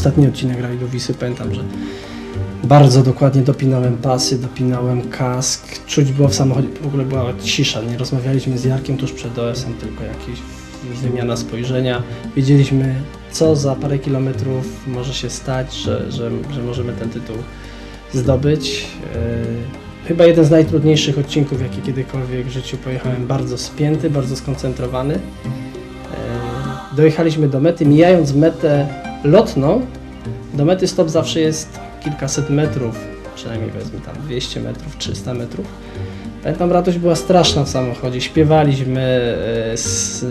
ostatni odcinek rajdu Wisy, pamiętam, że bardzo dokładnie dopinałem pasy, dopinałem kask. Czuć było w samochodzie, w ogóle była cisza. Nie rozmawialiśmy z Jarkiem tuż przed OS-em, tylko jakieś wymiana spojrzenia. Wiedzieliśmy, co za parę kilometrów może się stać, że, że, że możemy ten tytuł zdobyć. Yy, Chyba jeden z najtrudniejszych odcinków, jakie kiedykolwiek w życiu pojechałem. Bardzo spięty, bardzo skoncentrowany. Yy, Dojechaliśmy do mety, mijając metę lotną. Do mety stop zawsze jest kilkaset metrów, przynajmniej powiedzmy tam 200 metrów, 300 metrów. Pamiętam, radość była straszna w samochodzie. Śpiewaliśmy, e, z, e,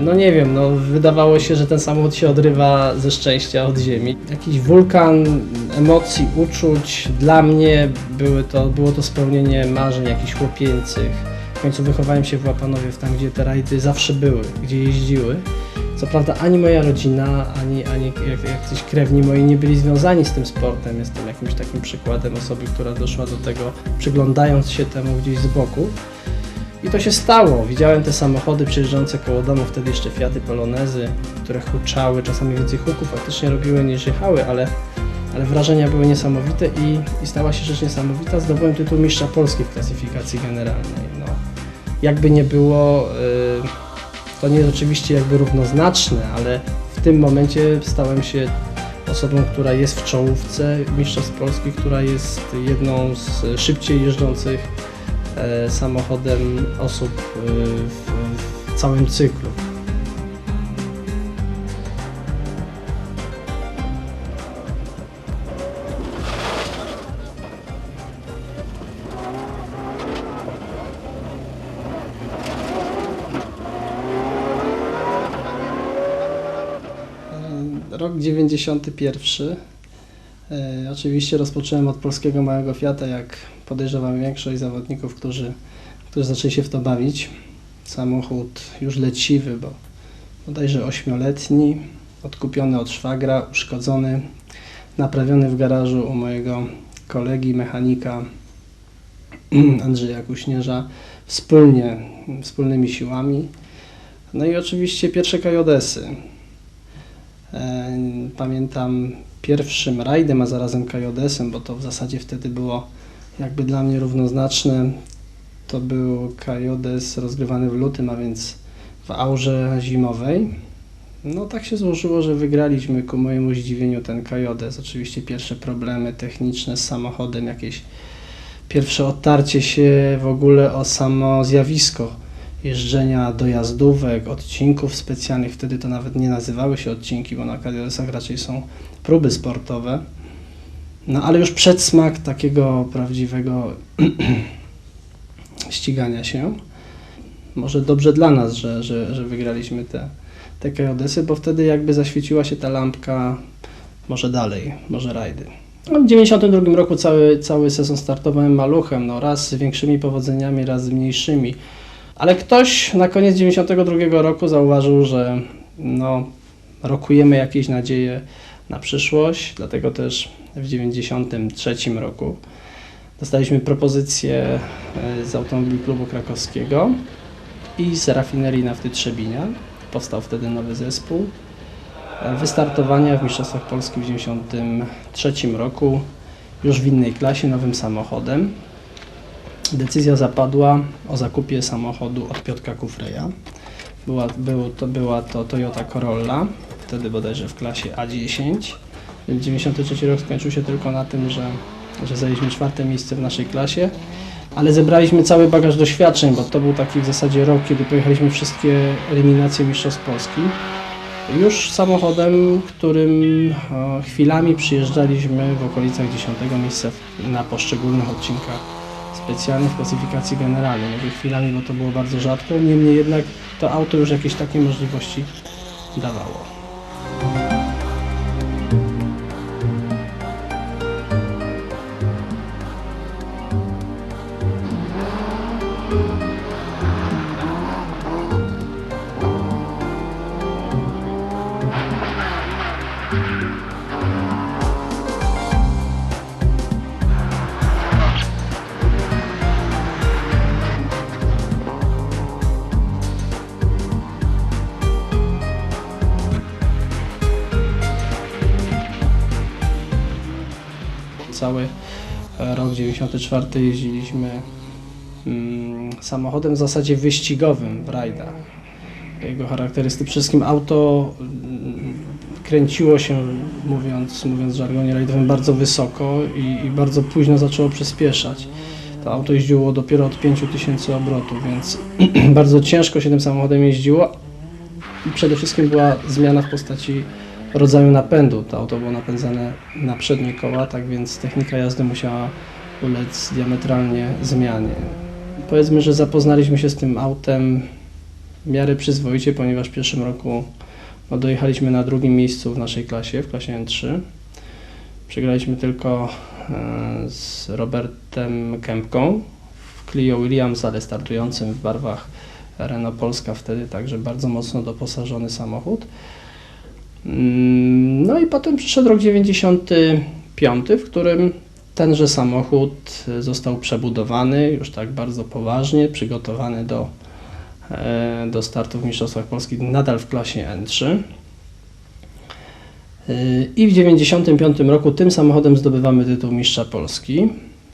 no nie wiem, no wydawało się, że ten samochód się odrywa ze szczęścia od ziemi. Jakiś wulkan emocji, uczuć. Dla mnie były to, było to spełnienie marzeń jakichś chłopięcych. W końcu wychowałem się w Łapanowie, w tam gdzie te rajdy zawsze były, gdzie jeździły. Co prawda ani moja rodzina, ani, ani jak, krewni moi nie byli związani z tym sportem. Jestem jakimś takim przykładem osoby, która doszła do tego przyglądając się temu gdzieś z boku. I to się stało. Widziałem te samochody przejeżdżające koło domu, wtedy jeszcze Fiaty Polonezy, które huczały, czasami więcej huków faktycznie robiły niż jechały, ale, ale wrażenia były niesamowite i, i stała się rzecz niesamowita. Zdobyłem tytuł mistrza Polski w klasyfikacji generalnej. No, jakby nie było... Yy, to nie jest oczywiście jakby równoznaczne, ale w tym momencie stałem się osobą, która jest w czołówce Mistrzostw Polski, która jest jedną z szybciej jeżdżących e, samochodem osób e, w, w całym cyklu. Rok 91. E, oczywiście rozpocząłem od polskiego małego Fiata, jak podejrzewam większość zawodników, którzy, którzy zaczęli się w to bawić. Samochód już leciwy, bo bodajże ośmioletni, odkupiony od szwagra, uszkodzony, naprawiony w garażu u mojego kolegi mechanika Andrzeja Kuśnierza wspólnie, wspólnymi siłami. No i oczywiście pierwsze kajodesy. E, Pamiętam pierwszym rajdem, a zarazem kajodesem, bo to w zasadzie wtedy było jakby dla mnie równoznaczne. To był kajodes rozgrywany w lutym, a więc w aurze zimowej. No tak się złożyło, że wygraliśmy ku mojemu zdziwieniu ten kajodes. Oczywiście pierwsze problemy techniczne z samochodem, jakieś pierwsze otarcie się w ogóle o samo zjawisko jeżdżenia dojazdówek, odcinków specjalnych. Wtedy to nawet nie nazywały się odcinki, bo na KDS-ach raczej są próby sportowe. No ale już przedsmak takiego prawdziwego ścigania się. Może dobrze dla nas, że, że, że wygraliśmy te, te KODS-y, bo wtedy jakby zaświeciła się ta lampka może dalej, może rajdy. No, w 92 roku cały, cały sezon startowałem maluchem, no raz z większymi powodzeniami, raz z mniejszymi. Ale ktoś na koniec 92 roku zauważył, że no, rokujemy jakieś nadzieje na przyszłość, dlatego też w 93 roku dostaliśmy propozycję e, z Automobili Klubu Krakowskiego i z rafinerii nafty Trzebinia. Powstał wtedy nowy zespół. E, Wystartowania w Mistrzostwach Polski w 93 roku już w innej klasie, nowym samochodem. Decyzja zapadła o zakupie samochodu od Piotka Kufreja. Była, był, to, była to Toyota Corolla, wtedy bodajże w klasie A10. 93 rok skończył się tylko na tym, że, że zajęliśmy czwarte miejsce w naszej klasie, ale zebraliśmy cały bagaż doświadczeń, bo to był taki w zasadzie rok, kiedy pojechaliśmy wszystkie eliminacje Mistrzostw Polski. Już samochodem, którym o, chwilami przyjeżdżaliśmy w okolicach 10 miejsca na poszczególnych odcinkach Specjalny w klasyfikacji generalnej. Mówię chwilami, bo to było bardzo rzadko, niemniej jednak to auto już jakieś takie możliwości dawało. Cały e, rok 94 jeździliśmy mm, samochodem w zasadzie wyścigowym w rajdach. Jego wszystkim auto mm, kręciło się, mówiąc, mówiąc w żargonie rajdowym, bardzo wysoko i, i bardzo późno zaczęło przyspieszać. To auto jeździło dopiero od 5000 obrotów, więc bardzo ciężko się tym samochodem jeździło. Przede wszystkim była zmiana w postaci rodzaju napędu. To auto było napędzane na przednie koła, tak więc technika jazdy musiała ulec diametralnie zmianie. Powiedzmy, że zapoznaliśmy się z tym autem w miarę przyzwoicie, ponieważ w pierwszym roku no, dojechaliśmy na drugim miejscu w naszej klasie, w klasie N3. Przegraliśmy tylko e, z Robertem Kępką w Clio Williams, ale startującym w barwach Renault Polska wtedy, także bardzo mocno doposażony samochód. Mm, No i potem przyszedł rok 95, w którym tenże samochód został przebudowany już tak bardzo poważnie, przygotowany do, e, do startu w Mistrzostwach Polski nadal w klasie N3. Yy, I w 95 roku tym samochodem zdobywamy tytuł Mistrza Polski.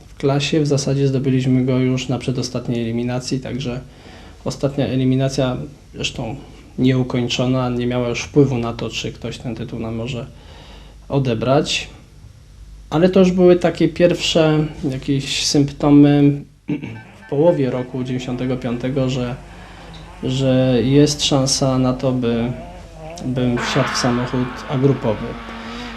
W klasie w zasadzie zdobyliśmy go już na przedostatniej eliminacji, także ostatnia eliminacja, zresztą nieukończona, nie miała już wpływu na to, czy ktoś ten tytuł nam może odebrać. Ale to już były takie pierwsze jakieś symptomy w połowie roku 95, że, że jest szansa na to, by bym wsiadł w samochód agrupowy.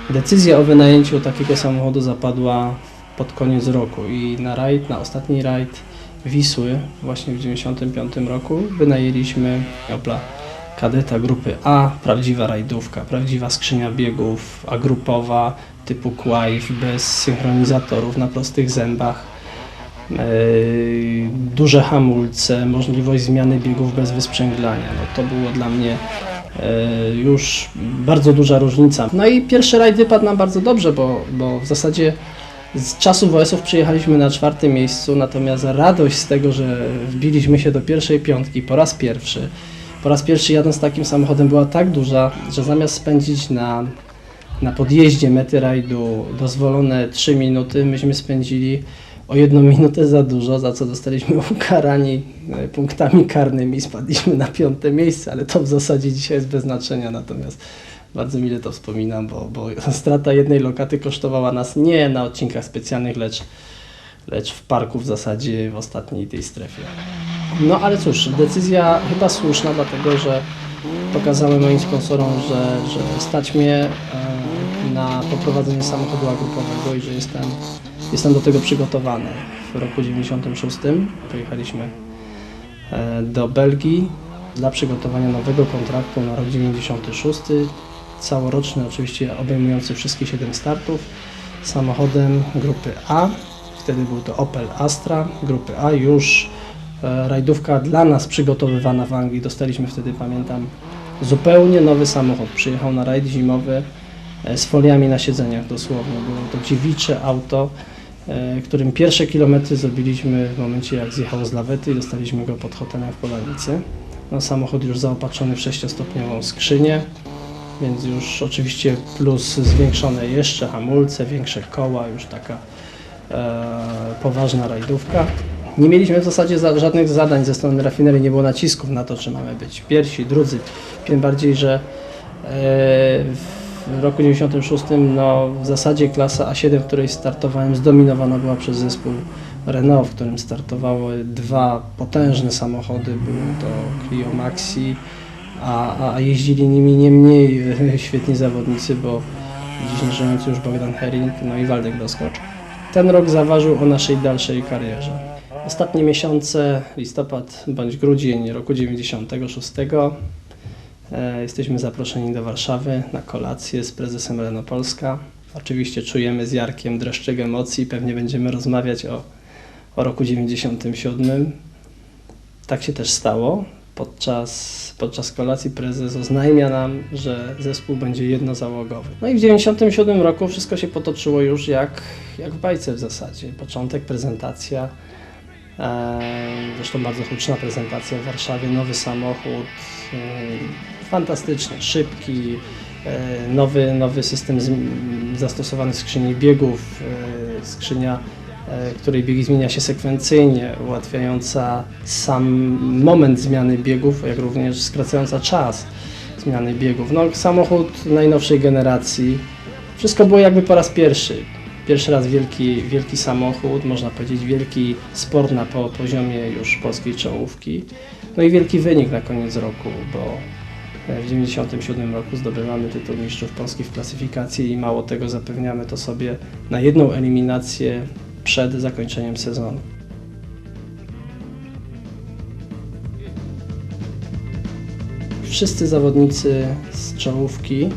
Decyzja o wynajęciu takiego samochodu zapadła pod koniec roku i na rajd, na ostatni rajd Wisły właśnie w 95 roku wynajęliśmy Opla kadeta grupy A, prawdziwa rajdówka, prawdziwa skrzynia biegów, agrupowa typu Quive, bez synchronizatorów, na prostych zębach. Yy, duże hamulce, możliwość zmiany biegów bez wysprzęglania. No, to było dla mnie e, już bardzo duża różnica. No i pierwszy rajd wypadł nam bardzo dobrze, bo, bo w zasadzie z czasów WS-ów przyjechaliśmy na czwartym miejscu, natomiast radość z tego, że wbiliśmy się do pierwszej piątki po raz pierwszy, po raz pierwszy jadąc takim samochodem była tak duża, że zamiast spędzić na, na podjeździe mety rajdu dozwolone 3 minuty, myśmy spędzili o jedną minutę za dużo, za co zostaliśmy ukarani e, punktami karnymi i spadliśmy na piąte miejsce, ale to w zasadzie dzisiaj jest bez znaczenia, natomiast bardzo mile to wspominam, bo, bo strata jednej lokaty kosztowała nas nie na odcinkach specjalnych, lecz, lecz w parku w zasadzie w ostatniej tej strefie. No ale cóż, decyzja chyba słuszna, dlatego że pokazałem moim sponsorom, że, że stać mnie e, na poprowadzenie samochodu agrupowego i że jestem, jestem do tego przygotowany. W roku 96 pojechaliśmy e, do Belgii dla przygotowania nowego kontraktu na rok 96, całoroczny oczywiście obejmujący wszystkie 7 startów, samochodem grupy A, wtedy był to Opel Astra, grupy A już rajdówka dla nas przygotowywana w Anglii, dostaliśmy wtedy pamiętam zupełnie nowy samochód, przyjechał na rajd zimowy e, z foliami na siedzeniach dosłownie, było to dziewicze auto, e, którym pierwsze kilometry zrobiliśmy w momencie jak zjechał z lawety i dostaliśmy go pod hotelem w Polanicy. No, samochód już zaopatrzony w 6-stopniową skrzynię, więc już oczywiście plus zwiększone jeszcze hamulce, większe koła, już taka e, poważna rajdówka. Nie mieliśmy w zasadzie za, żadnych zadań ze strony rafinerii, nie było nacisków na to, czy mamy być pierwsi, drudzy. Tym bardziej, że e, w roku 96 no, w zasadzie klasa A7, w której startowałem, zdominowana była przez zespół Renault, w którym startowały dwa potężne samochody. Były to Clio Maxi, a, a jeździli nimi nie mniej świetni zawodnicy, bo dziś nie żyjący już Bogdan Herring, no i Waldek Doskocz. Ten rok zaważył o naszej dalszej karierze. Ostatnie miesiące, listopad bądź grudzień roku 96, e, jesteśmy zaproszeni do Warszawy na kolację z prezesem Renault Polska. Oczywiście czujemy z Jarkiem dreszczyk emocji, pewnie będziemy rozmawiać o, o roku 97. Tak się też stało. Podczas, podczas kolacji prezes oznajmia nam, że zespół będzie jednozałogowy. No i w 97 roku wszystko się potoczyło już jak, jak w bajce w zasadzie. Początek, prezentacja, zresztą bardzo huczna prezentacja w Warszawie, nowy samochód, e, fantastycznie, szybki, e, nowy, nowy system zastosowany w skrzyni biegów, skrzynia, której biegi zmienia się sekwencyjnie, ułatwiająca sam moment zmiany biegów, jak również skracająca czas zmiany biegów. No, samochód najnowszej generacji. Wszystko było jakby po raz pierwszy. Pierwszy raz wielki, wielki samochód, można powiedzieć wielki sport na po poziomie już polskiej czołówki. No i wielki wynik na koniec roku, bo e, w 1997 roku zdobywamy tytuł mistrzów Polski w klasyfikacji i mało tego zapewniamy to sobie na jedną eliminację przed zakończeniem sezonu. Wszyscy zawodnicy z czołówki,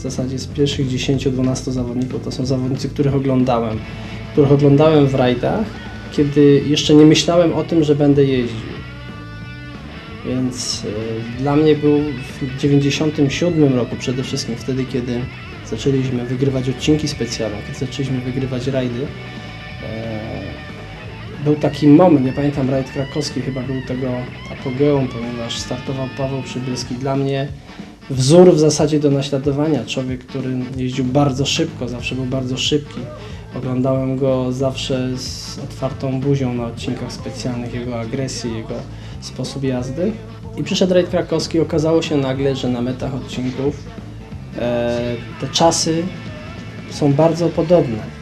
w zasadzie z pierwszych 10-12 zawodników, to są zawodnicy, których oglądałem. Których oglądałem w rajdach, kiedy jeszcze nie myślałem o tym, że będę jeździł. Więc y, dla mnie był w 97 roku przede wszystkim wtedy, kiedy zaczęliśmy wygrywać odcinki specjalne, kiedy zaczęliśmy wygrywać rajdy. E, był taki moment, ja pamiętam rajd krakowski chyba był tego apogeum, ponieważ startował Paweł Przybylski. Dla mnie wzór w zasadzie do naśladowania. Człowiek, który jeździł bardzo szybko, zawsze był bardzo szybki. Oglądałem go zawsze z otwartą buzią na odcinkach specjalnych, jego agresji, jego sposób jazdy. I przyszedł rajd krakowski okazało się nagle, że na metach odcinków e, te czasy są bardzo podobne.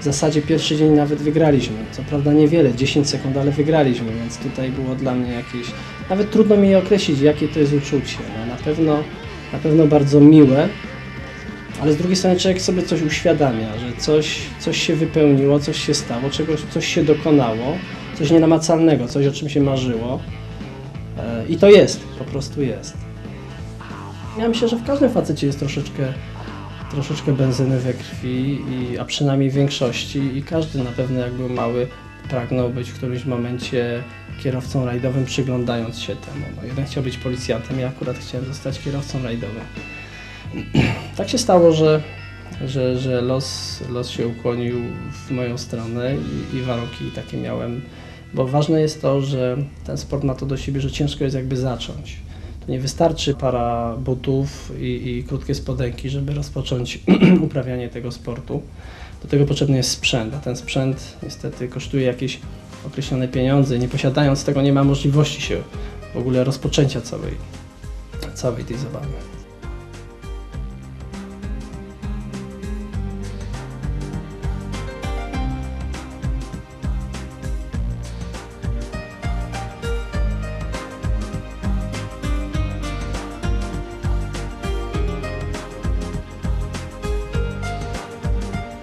W zasadzie pierwszy dzień nawet wygraliśmy. Co prawda niewiele, 10 sekund, ale wygraliśmy, więc tutaj było dla mnie jakieś. Nawet trudno mi określić, jakie to jest uczucie. No, na, pewno, na pewno bardzo miłe, ale z drugiej strony człowiek sobie coś uświadamia, że coś, coś się wypełniło, coś się stało, czegoś, coś się dokonało, coś nienamacalnego, coś o czym się marzyło. E, I to jest, po prostu jest. Ja myślę, że w każdym facecie jest troszeczkę troszeczkę benzyny we krwi, i, a przynajmniej w większości i każdy na pewno jak był mały pragnął być w którymś momencie kierowcą rajdowym, przyglądając się temu. No, jeden chciał być policjantem, ja akurat chciałem zostać kierowcą rajdowym. tak się stało, że, że, że los, los się ukłonił w moją stronę i, i warunki takie miałem, bo ważne jest to, że ten sport ma to do siebie, że ciężko jest jakby zacząć. To nie wystarczy para butów i, i krótkie spodenki, żeby rozpocząć uprawianie tego sportu. Do tego potrzebny jest sprzęt, a ten sprzęt niestety kosztuje jakieś określone pieniądze nie posiadając tego nie ma możliwości się w ogóle rozpoczęcia całej, całej tej zabawy.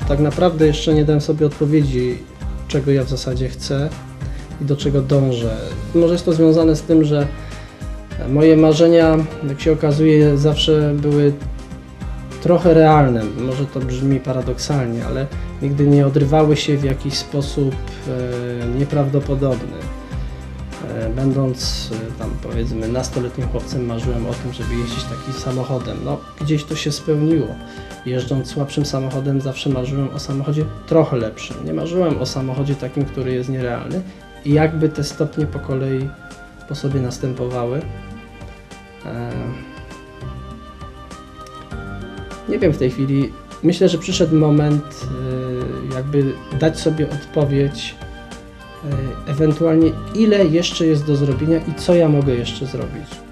Tak naprawdę jeszcze nie dałem sobie odpowiedzi, czego ja w zasadzie chcę i do czego dążę. Może jest to związane z tym, że moje marzenia, jak się okazuje, zawsze były trochę realne. Może to brzmi paradoksalnie, ale nigdy nie odrywały się w jakiś sposób e, nieprawdopodobny. E, Będąc e, powiedzmy nastoletnim chłopcem marzyłem o tym, żeby jeździć takim samochodem. No, gdzieś to się spełniło. Jeżdżąc słabszym samochodem zawsze marzyłem o samochodzie trochę lepszym. Nie marzyłem o samochodzie takim, który jest nierealny. I jakby te stopnie po kolei po sobie następowały. Nie wiem w tej chwili. Myślę, że przyszedł moment, e, jakby dać sobie odpowiedź, ewentualnie ile jeszcze jest do zrobienia i co ja mogę jeszcze zrobić.